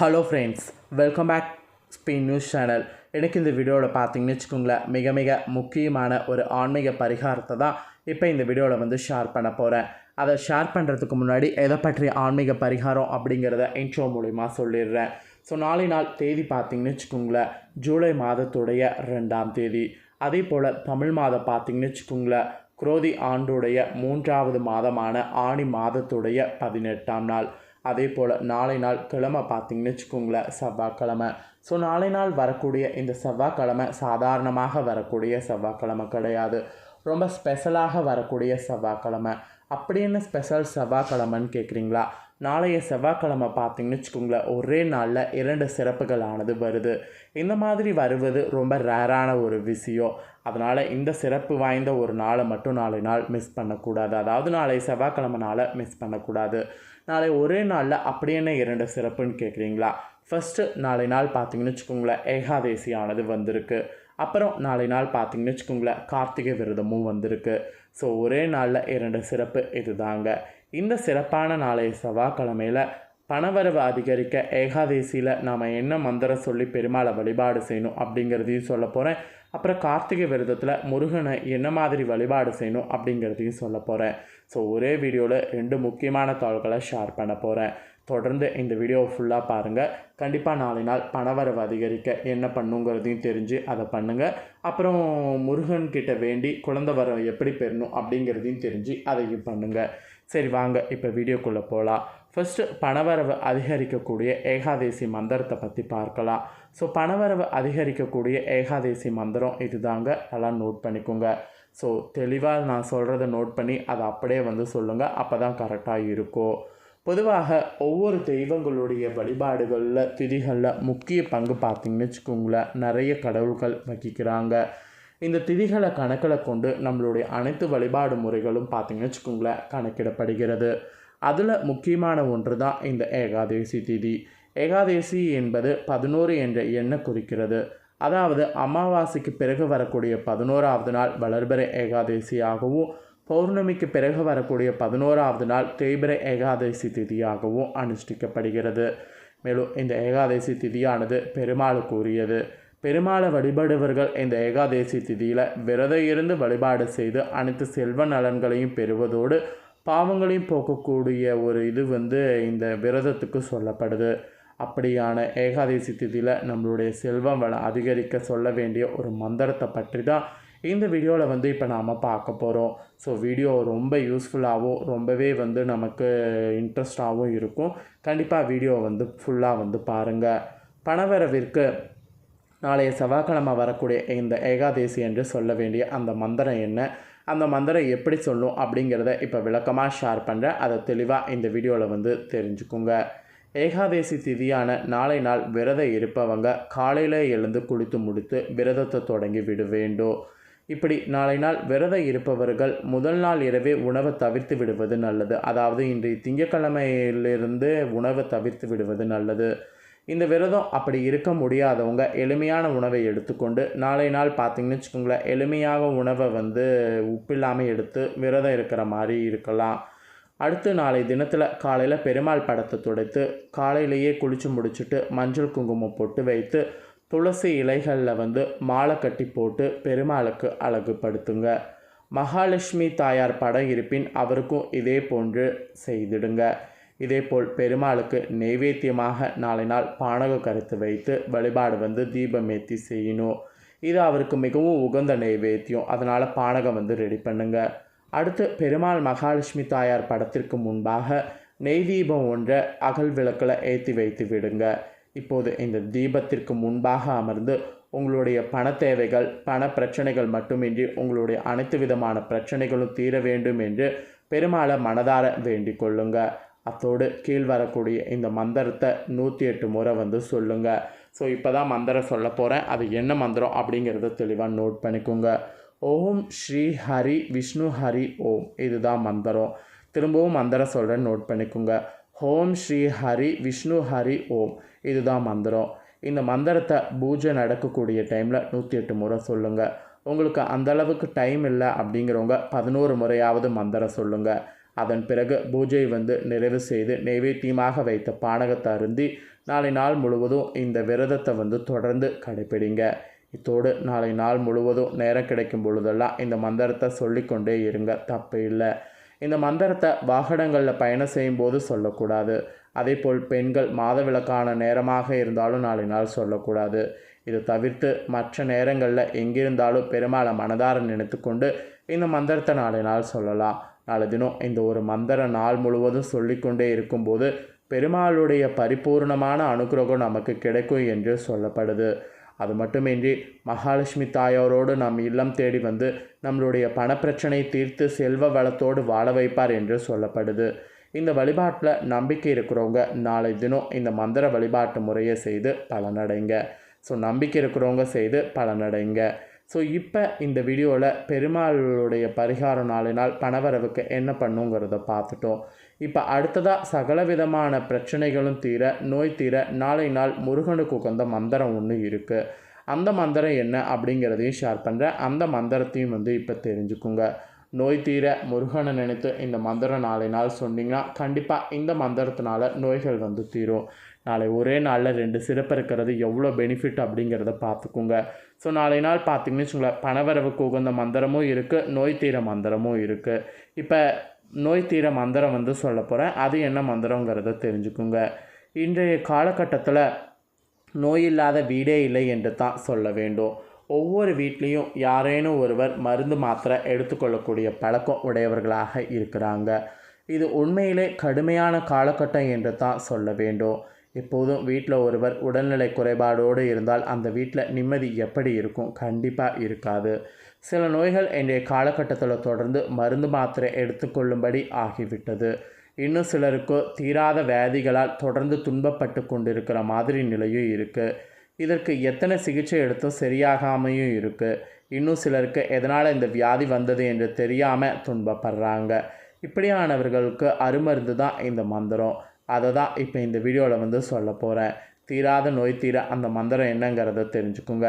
Hello friends welcome back Spain news channel எனக்கு இந்த வீடியோவில் பார்த்தீங்கன்னு வச்சுக்கோங்களேன் மிக மிக முக்கியமான ஒரு ஆன்மீக பரிகாரத்தை தான் இப்போ இந்த வீடியோவில் வந்து ஷேர் பண்ண போகிறேன் அதை ஷேர் பண்ணுறதுக்கு முன்னாடி எதை பற்றிய ஆன்மீக பரிகாரம் அப்படிங்கிறத இன்ட்ரோ மூலிமா சொல்லிடுறேன். ஸோ நாளை நாள் தேதி பார்த்தீங்கன்னு வச்சுக்கோங்களேன் ஜூலை மாதத்துடைய ரெண்டாம் தேதி. அதே போல் தமிழ் மாதம் பார்த்தீங்கன்னு வச்சுக்கோங்களேன் குரோதி ஆண்டுடைய மூன்றாவது மாதமான ஆணி மாதத்துடைய பதினெட்டாம் நாள். அதே போல் நாளை நாள் கிழமை பார்த்தீங்கன்னு வச்சுக்கோங்களேன் செவ்வாய்க்கிழமை. ஸோ நாளை நாள் வரக்கூடிய இந்த செவ்வாய்க்கிழமை சாதாரணமாக வரக்கூடிய செவ்வாய்க்கிழமை கிடையாது. ரொம்ப ஸ்பெஷலாக வரக்கூடிய செவ்வாய்க்கிழமை. அப்படி என்ன ஸ்பெஷல் செவ்வாய்க்கிழமைன்னு கேட்குறீங்களா நாளைய செவ்வாய்க்கிழமை பார்த்தீங்கன்னு வச்சுக்கோங்களேன் ஒரே நாளில் இரண்டு சிறப்புகளானது வருது. இந்த மாதிரி வருவது ரொம்ப ரேரான ஒரு விஷயம். அதனால் இந்த சிறப்பு வாய்ந்த ஒரு நாளை மட்டும் நாளை நாள் மிஸ் பண்ணக்கூடாது. அதாவது நாளை செவ்வாய்க்கிழமை நாளை மிஸ் பண்ணக்கூடாது. நாளை ஒரே நாளில் அப்படி என்ன இரண்டு சிறப்புன்னு கேட்குறீங்களா ஃபஸ்ட்டு நாளை நாள் பார்த்தீங்கன்னு வச்சுக்கோங்களேன் ஏகாதேசியானது வந்திருக்கு. அப்புறம் நாளை நாள் பார்த்தீங்கன்னு வச்சுக்கோங்களேன் கார்த்திகை விரதமும் வந்திருக்கு. ஸோ ஒரே நாளில் இரண்டு சிறப்பு இதுதாங்க. இந்த சிறப்பான நாளைய செவ்வாய்க்கிழமையில் பணவரவு அதிகரிக்க ஏகாதேசியில் நாம் என்ன மந்திரம் சொல்லி பெருமாளை வழிபாடு செய்யணும் அப்படிங்கிறதையும் சொல்ல போகிறேன் அப்புறம் கார்த்திகை விரதத்தில் முருகனை என்ன மாதிரி வழிபாடு செய்யணும் அப்படிங்கிறதையும் சொல்ல போகிறேன் ஸோ ஒரே வீடியோவில் ரெண்டு முக்கியமான தாள்களை ஷேர் பண்ண போகிறேன் தொடர்ந்து இந்த வீடியோவை ஃபுல்லாக பாருங்கள் கண்டிப்பாக நாளை நாள் பணவரவு அதிகரிக்க என்ன பண்ணுங்கிறதையும் தெரிஞ்சு அதை பண்ணுங்கள் அப்புறம் முருகன்கிட்ட வேண்டி குழந்த வரம் எப்படி பெறணும் அப்படிங்கிறதையும் தெரிஞ்சு அதையும் பண்ணுங்கள் சரி வாங்க இப்போ வீடியோக்குள்ளே போகலாம் ஃபஸ்ட்டு பணவரவு அதிகரிக்கக்கூடிய ஏகாதேசி மந்திரத்தை பற்றி பார்க்கலாம். ஸோ பணவரவு அதிகரிக்கக்கூடிய ஏகாதேசி மந்திரம் இதுதாங்க. எல்லாம் நோட் பண்ணிக்கோங்க. ஸோ தெளிவாக நான் சொல்கிறத நோட் பண்ணி அதை அப்படியே வந்து சொல்லுங்கள் அப்போ தான் கரெக்டாக இருக்கும். பொதுவாக ஒவ்வொரு தெய்வங்களுடைய வழிபாடுகளில் திதிகளில் முக்கிய பங்கு பார்த்திங்கன்னு வச்சுக்கோங்களேன். நிறைய கடவுள்கள் வகிக்கிறாங்க. இந்த திதிகளை கணக்கில் கொண்டு நம்மளுடைய அனைத்து வழிபாடு முறைகளும் பார்த்திங்கன்னு வச்சுக்கோங்களேன் கணக்கிடப்படுகிறது. அதில் முக்கியமான ஒன்று தான் இந்த ஏகாதேசி திதி. ஏகாதேசி என்பது பதினோரு என்ற எண்ணை குறிக்கிறது. அதாவது அமாவாசைக்கு பிறகு வரக்கூடிய பதினோராவது நாள் வளர்பிறை ஏகாதேசியாகவும் பௌர்ணமிக்கு பிறகு வரக்கூடிய பதினோராவது நாள் தேய்பிரை ஏகாதசி திதியாகவும் அனுஷ்டிக்கப்படுகிறது. மேலும் இந்த ஏகாதசி திதியானது பெருமாளுக்கு உரியது. பெருமாளை வழிபடுவர்கள் இந்த ஏகாதசி திதியில் விரதம் இருந்து வழிபாடு செய்து அனைத்து செல்வ நலன்களையும் பெறுவதோடு பாவங்களையும் போக்கக்கூடிய ஒரு இது வந்து இந்த விரதத்துக்கு சொல்லப்படுது. அப்படியான ஏகாதசி திதியில் நம்மளுடைய செல்வம் வளம் அதிகரிக்க சொல்ல வேண்டிய ஒரு மந்திரத்தை பற்றி தான் இந்த வீடியோவில் வந்து இப்போ நாம் பார்க்க போகிறோம் ஸோ வீடியோ ரொம்ப யூஸ்ஃபுல்லாகவும் ரொம்பவே வந்து நமக்கு இன்ட்ரெஸ்டாகவும் இருக்கும். கண்டிப்பாக வீடியோ வந்து ஃபுல்லாக வந்து பாருங்கள் பணவரவிற்கு நாளைய செவ்வாய்க்கிழமை வரக்கூடிய இந்த ஏகாதேசி என்று சொல்ல வேண்டிய அந்த மந்திரம் என்ன? அந்த மந்திரம் எப்படி சொல்லும் அப்படிங்கிறத இப்போ விளக்கமாக ஷேர் பண்ணுறேன் அதை தெளிவாக இந்த வீடியோவில் வந்து தெரிஞ்சுக்குங்க. ஏகாதேசி திதியான நாளை நாள் விரதம் இருப்பவங்க காலையில் எழுந்து குளித்து முடித்து விரதத்தை தொடங்கி விட வேண்டும். இப்படி நாளை நாள் விரதம் இருப்பவர்கள் முதல் நாள் இரவே உணவை தவிர்த்து விடுவது நல்லது. அதாவது இன்றைய திங்கக்கிழமையிலிருந்து உணவை தவிர்த்து விடுவது நல்லது. இந்த விரதம் அப்படி இருக்க முடியாதவங்க எளிமையான உணவை எடுத்துக்கொண்டு நாளை நாள் பார்த்திங்கன்னு வச்சுக்கோங்களேன் எளிமையாக உணவை வந்து உப்பில்லாமல் எடுத்து விரதம் இருக்கிற மாதிரி இருக்கலாம். அடுத்து நாளை தினத்தில் காலையில் பெருமாள் படத்தை துடைத்து காலையிலேயே குளித்து முடிச்சுட்டு மஞ்சள் குங்குமம் போட்டு வைத்து துளசி இலைகளில் வந்து மாலை கட்டி போட்டு பெருமாளுக்கு அழகுபடுத்துங்க. மகாலட்சுமி தாயார் படம் இருப்பின் அவருக்கும் இதே போன்று செய்திடுங்க. இதேபோல் பெருமாளுக்கு நெய்வேத்தியமாக நாளை நாள் பானக கருத்து வைத்து வழிபாடு வந்து தீபமேத்தி செய்யணும் இது அவருக்கு மிகவும் உகந்த நெய்வேத்தியம். அதனால் பானகம் வந்து ரெடி பண்ணுங்க. அடுத்து பெருமாள் மகாலட்சுமி தாயார் படத்திற்கு முன்பாக நெய் தீபம் ஒன்றை அகல் விளக்கில் ஏற்றி வைத்து விடுங்க. இப்போது இந்த தீபத்திற்கு முன்பாக அமர்ந்து உங்களுடைய பண தேவைகள் பண பிரச்சனைகள் மட்டுமின்றி உங்களுடைய அனைத்து விதமான பிரச்சனைகளும் தீர வேண்டும் என்று பெருமாளை மனதார வேண்டிக் கொள்ளுங்கள் அத்தோடு கீழ் வரக்கூடிய இந்த மந்திரத்தை நூற்றி எட்டு முறை வந்து சொல்லுங்கள் ஸோ இப்போ தான் மந்திரம் சொல்ல போகிறேன் அது என்ன மந்திரம் அப்படிங்கிறத தெளிவாக நோட் பண்ணிக்கோங்க. ஓம் ஸ்ரீ ஹரி விஷ்ணு ஹரி ஓம். இதுதான் மந்திரம். திரும்பவும் மந்திரம் சொல்கிறேன் நோட் பண்ணிக்கோங்க. ஓம் ஸ்ரீ ஹரி விஷ்ணு ஹரி ஓம். இதுதான் மந்திரம். இந்த மந்திரத்தை பூஜை நடக்கக்கூடிய டைமில் நூற்றி எட்டு முறை சொல்லுங்கள் உங்களுக்கு அந்த அளவுக்கு டைம் இல்லை அப்படிங்கிறவங்க பதினோரு முறையாவது மந்திரம் சொல்லுங்கள் அதன் பிறகு பூஜை வந்து நிறைவு செய்து நைவேத்தியமாக வைத்த பானகத்தை அருந்தி நாளை நாள் முழுவதும் இந்த விரதத்தை வந்து தொடர்ந்து கடைப்பிடிங்க. இத்தோடு நாளை நாள் முழுவதும் நேரம் கிடைக்கும் பொழுதெல்லாம் இந்த மந்திரத்தை சொல்லிக்கொண்டே இருங்க. தப்பு இல்லை. இந்த மந்திரத்தை வாகனங்களில் பயணம் செய்யும்போது சொல்லக்கூடாது. அதே போல் பெண்கள் மாதவிலக்கான நேரமாக இருந்தாலும் நாளை நாள் சொல்லக்கூடாது. இதை தவிர்த்து மற்ற நேரங்களில் எங்கிருந்தாலும் பெருமாளை மனதார நினைத்துக்கொண்டு இந்த மந்திரத்தை நாளை நாள் சொல்லலாம். நாளை தினம் இந்த ஒரு மந்திர நாள் முழுவதும் சொல்லிக்கொண்டே இருக்கும்போது பெருமாளுடைய பரிபூர்ணமான அனுகிரகம் நமக்கு கிடைக்கும் என்று சொல்லப்படுது. அது மட்டுமின்றி மகாலட்சுமி தாயாரோடு நம் இல்லம் தேடி வந்து நம்மளுடைய பணப்பிரச்சனை தீர்த்து செல்வ வளத்தோடு வாழ வைப்பார் என்று சொல்லப்படுது. இந்த வழிபாட்டில் நம்பிக்கை இருக்கிறவங்க நாளை தினம் இந்த மந்திர வழிபாட்டு முறையை செய்து பலனடைங்க. ஸோ நம்பிக்கை இருக்கிறவங்க செய்து பலனடைங்க. ஸோ இப்போ இந்த வீடியோவில் பெருமாளுடைய பரிகாரம் நாளினால் பணவரவுக்கு என்ன பண்ணுங்கிறத பார்த்துட்டோம். இப்போ அடுத்ததாக சகல விதமான பிரச்சனைகளும் தீர நோய் தீர நாளை நாள் முருகனுக்கு உகந்த மந்திரம் ஒன்று இருக்குது அந்த மந்திரம் என்ன அப்படிங்கிறதையும் ஷேர் பண்ணுறேன் அந்த மந்திரத்தையும் வந்து இப்போ தெரிஞ்சுக்குங்க. நோய் தீர முருகனை நினைத்து இந்த மந்திரம் நாளை நாள் சொன்னீங்கன்னா கண்டிப்பாக இந்த மந்திரத்தினால நோய்கள் வந்து தீரும். நாளை ஒரே நாளில் ரெண்டு சிறப்பு இருக்கிறது. எவ்வளோ பெனிஃபிட் அப்படிங்கிறத பார்த்துக்குங்க. ஸோ நாளை நாள் பார்த்தீங்கன்னு வச்சுங்களேன் பணவரவுக்கு உகந்த மந்திரமும் இருக்குது நோய் தீர மந்திரமும் இருக்குது இப்போ நோய் தீர மந்திரம் வந்து சொல்ல போகிறேன் அது என்ன மந்திரங்கிறத தெரிஞ்சுக்குங்க. இன்றைய காலகட்டத்தில் நோய் இல்லாத வீடே இல்லை என்று தான் சொல்ல வேண்டும். ஒவ்வொரு வீட்லேயும் யாரேனும் ஒருவர் மருந்து மாத்திரை எடுத்துக்கொள்ளக்கூடிய பழக்கம் உடையவர்களாக இருக்கிறாங்க. இது உண்மையிலே கடுமையான காலகட்டம் என்று தான் சொல்ல வேண்டும். எப்போதும் வீட்டில் ஒருவர் உடல்நிலை குறைபாடோடு இருந்தால் அந்த வீட்டில் நிம்மதி எப்படி இருக்கும்? கண்டிப்பாக இருக்காது. சில நோய்கள் இன்றைய காலகட்டத்தில் தொடர்ந்து மருந்து மாத்திரை எடுத்துக்கொள்ளும்படி ஆகிவிட்டது. இன்னும் சிலருக்கு தீராத வியாதிகளால் தொடர்ந்து துன்பப்பட்டு கொண்டிருக்கிற மாதிரி நிலையும் இருக்குது இதற்கு எத்தனை சிகிச்சை எடுத்தும் சரியாகாமையும் இருக்குது இன்னும் சிலருக்கு எதனால் இந்த வியாதி வந்தது என்று தெரியாமல் துன்பப்படுறாங்க. இப்படியானவர்களுக்கு அருமருந்து தான் இந்த மந்திரம். அதை தான் இப்போ இந்த வீடியோவில் வந்து சொல்ல போகிறேன் தீராத நோய் தீர அந்த மந்திரம் என்னங்கிறத தெரிஞ்சுக்குங்க.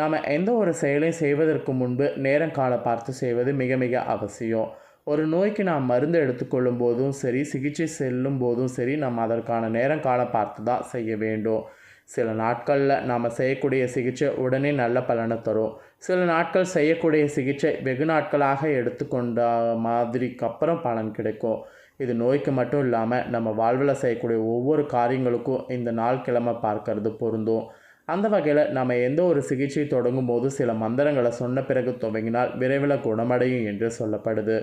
நாம் எந்த ஒரு செயலையும் செய்வதற்கு முன்பு நேரம் கால பார்த்து செய்வது மிக மிக அவசியம். ஒரு நோய்க்கு நாம் மருந்து எடுத்துக்கொள்ளும் போதும் சரி சிகிச்சை செல்லும் போதும் சரி நம்ம அதற்கான நேரம் கால பார்த்து தான் செய்ய வேண்டும். சில நாட்களில் நாம் செய்யக்கூடிய சிகிச்சை உடனே நல்ல பலனை தரும். சில நாட்கள் செய்யக்கூடிய சிகிச்சை வெகு நாட்களாக எடுத்துக்கொண்ட மாதிரிக்கு அப்புறம் பலன் கிடைக்கும். இது நோய்க்கு மட்டும் இல்லாமல் நம்ம வாழ்வில் செய்யக்கூடிய ஒவ்வொரு காரியங்களுக்கும் இந்த நாள் கிழமை பார்க்கறது பொருந்தும். அந்த வகையில் நம்ம எந்த ஒரு சிகிச்சை தொடங்கும் போது சில மந்திரங்களை சொன்ன பிறகு துவங்கினால் விரைவில் குணமடையும் என்று சொல்லப்படுது.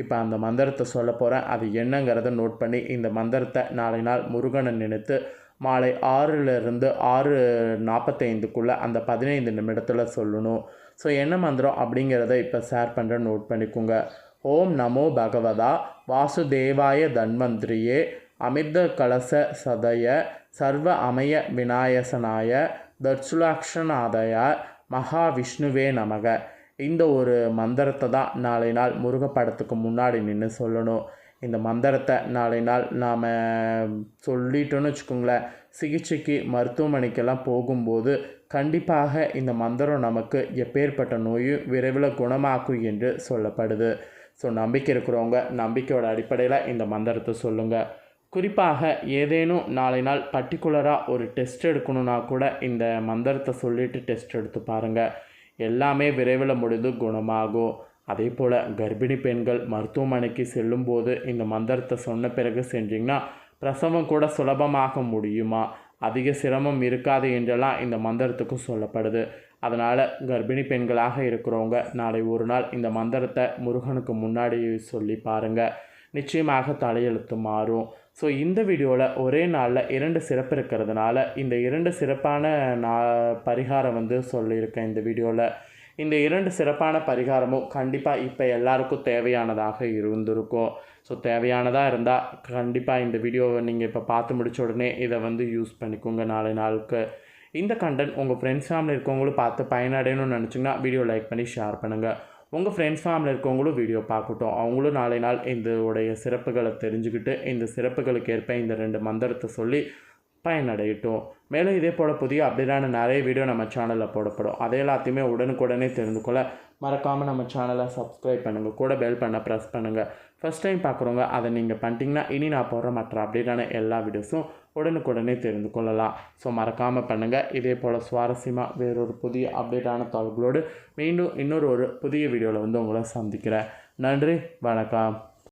இப்போ அந்த மந்திரத்தை சொல்ல போகிறேன் அது என்னங்கிறத நோட் பண்ணி இந்த மந்திரத்தை நாளை நாள் முருகனை நினைத்து மாலை ஆறுலேருந்து ஆறு நாற்பத்தைந்துக்குள்ளே அந்த பதினைந்து நிமிடத்தில் சொல்லணும். ஸோ என்ன மந்திரம் அப்படிங்கிறத இப்போ ஷேர் பண்ணுற நோட் பண்ணிக்கோங்க. ஓம் நமோ பகவதா வாசுதேவாய தன்வந்திரியே அமிர்த கலச சதய சர்வ அமய விநாயசனாய தர்சுலாக்ஷநாதய மகாவிஷ்ணுவே நமக. இந்த ஒரு மந்திரத்தை தான் நாளை நாள் முருகப்படத்துக்கு முன்னாடி நின்று சொல்லணும். இந்த மந்திரத்தை நாளை நாள் நாம் சொல்லிட்டோன்னு வச்சுக்கோங்களேன். சிகிச்சைக்கு மருத்துவமனைக்கெல்லாம் போகும்போது கண்டிப்பாக இந்த மந்திரம் நமக்கு எப்பேற்பட்ட நோயும் விரைவில் குணமாக்கும் என்று சொல்லப்படுது. ஸோ நம்பிக்கை இருக்கிறவங்க நம்பிக்கையோட அடிப்படையில் இந்த மந்திரத்தை சொல்லுங்கள் குறிப்பாக ஏதேனும் நாளை நாள் பர்டிகுலராக ஒரு டெஸ்ட் எடுக்கணுன்னா கூட இந்த மந்திரத்தை சொல்லிவிட்டு டெஸ்ட் எடுத்து பாருங்கள் எல்லாமே விரைவில் முடிந்து குணமாகும். அதே போல் கர்ப்பிணி பெண்கள் மருத்துவமனைக்கு செல்லும்போது இந்த மந்திரத்தை சொன்ன பிறகு செஞ்சிங்கன்னா பிரசவம் கூட சுலபமாக முடியுமா? அதிக சிரமம் இருக்காது என்றெல்லாம் இந்த மந்திரத்துக்கும் சொல்லப்படுது. அதனால் கர்ப்பிணி பெண்களாக இருக்கிறவங்க நாளை ஒரு நாள் இந்த மந்திரத்தை முருகனுக்கு முன்னாடி சொல்லி பாருங்கள் நிச்சயமாக தலையெழுத்து மாறும். ஸோ இந்த வீடியோவில் ஒரே நாளில் இரண்டு சிறப்பு இருக்கிறதுனால இந்த இரண்டு சிறப்பான நா பரிகாரம் வந்து சொல்லியிருக்கேன் இந்த வீடியோவில் இந்த இரண்டு சிறப்பான பரிகாரமும் கண்டிப்பாக இப்போ எல்லாருக்கும் தேவையானதாக இருந்திருக்கும். ஸோ தேவையானதாக இருந்தால் கண்டிப்பாக இந்த வீடியோவை நீங்கள் இப்போ பார்த்து முடிச்ச உடனே இதை வந்து யூஸ் பண்ணிக்கோங்க நாளை நாளுக்கு. இந்த கண்டென்ட் உங்கள் ஃப்ரெண்ட்ஸ் ஃபேமிலி இருக்கவங்களும் பார்த்து பயனடையணும்னு நினச்சிங்கன்னா வீடியோ லைக் பண்ணி ஷேர் பண்ணுங்கள் உங்கள் ஃப்ரெண்ட்ஸ் ஃபேமிலி இருக்கவங்களும் வீடியோ பார்க்கட்டும். அவங்களும் நாளை நாள் இந்த உடைய சிறப்புகளை தெரிஞ்சுக்கிட்டு இந்த சிறப்புகளுக்கு ஏற்ப இந்த ரெண்டு மந்திரத்தை சொல்லி பயனடையட்டும். மேலும் இதே போல் புதிய அப்டேட்டான நிறைய வீடியோ நம்ம சேனலில் போடப்படும். அதை எல்லாத்தையுமே உடனுக்குடனே தெரிந்து கொள்ள மறக்காமல் நம்ம சேனலை சப்ஸ்கிரைப் பண்ணுங்கள் கூட பெல் பண்ண ப்ரெஸ் பண்ணுங்கள் ஃபஸ்ட் டைம் பார்க்குறவங்க அதை நீங்கள் பண்ணிட்டீங்கன்னா இனி நான் போடுற மற்ற அப்டேட்டான எல்லா வீடியோஸும் உடனுக்குடனே தெரிந்து கொள்ளலாம். ஸோ மறக்காமல் பண்ணுங்கள் இதே போல் சுவாரஸ்யமாக வேறொரு புதிய அப்டேட்டான தகவல்களோடு மீண்டும் இன்னொரு ஒரு புதிய வீடியோவில் வந்து உங்களை சந்திக்கிறேன். நன்றி வணக்கம்.